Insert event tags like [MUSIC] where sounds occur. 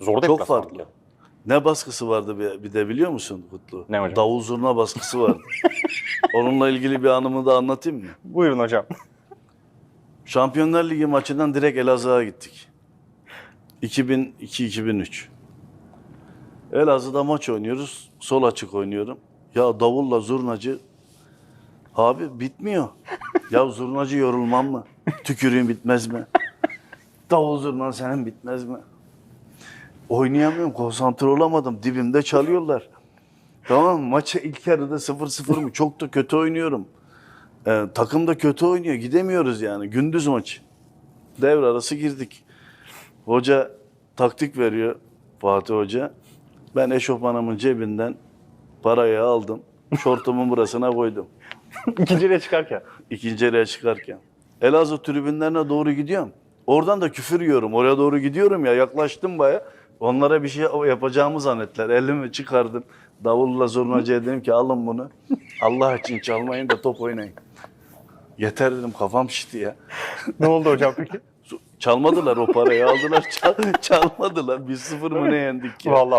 Zor Çok farklı. ya. Ne baskısı vardı bir, bir de biliyor musun Kutlu? Ne hocam? Davul zurna baskısı vardı. [LAUGHS] Onunla ilgili bir anımı da anlatayım mı? Buyurun hocam. Şampiyonlar Ligi maçından direkt Elazığ'a gittik. 2002-2003. Elazığ'da maç oynuyoruz. Sol açık oynuyorum. Ya davulla zurnacı abi bitmiyor. ya zurnacı yorulmam mı? Tükürüğün bitmez mi? Davul zurnan senin bitmez mi? Oynayamıyorum, konsantre olamadım. Dibimde çalıyorlar. Tamam? Maça ilk yarıda 0-0 mı? Çok da kötü oynuyorum. Ee, takım da kötü oynuyor. Gidemiyoruz yani. Gündüz maçı. Devre arası girdik. Hoca taktik veriyor Fatih Hoca. Ben eşofmanımın cebinden parayı aldım. Şortumun burasına koydum. [LAUGHS] İkinci yere çıkarken. İkinci yarıya çıkarken. Elazığ tribünlerine doğru gidiyorum. Oradan da küfür yiyorum. Oraya doğru gidiyorum ya yaklaştım baya. Onlara bir şey yapacağımı zannettiler. Elimi çıkardım. Davulla zurnacıya dedim ki alın bunu. Allah için çalmayın da top oynayın. Yeter dedim kafam şişti ya. ne oldu hocam peki? Çalmadılar o parayı aldılar çal- çalmadılar. Biz sıfır mı ne yendik ya. Vallahi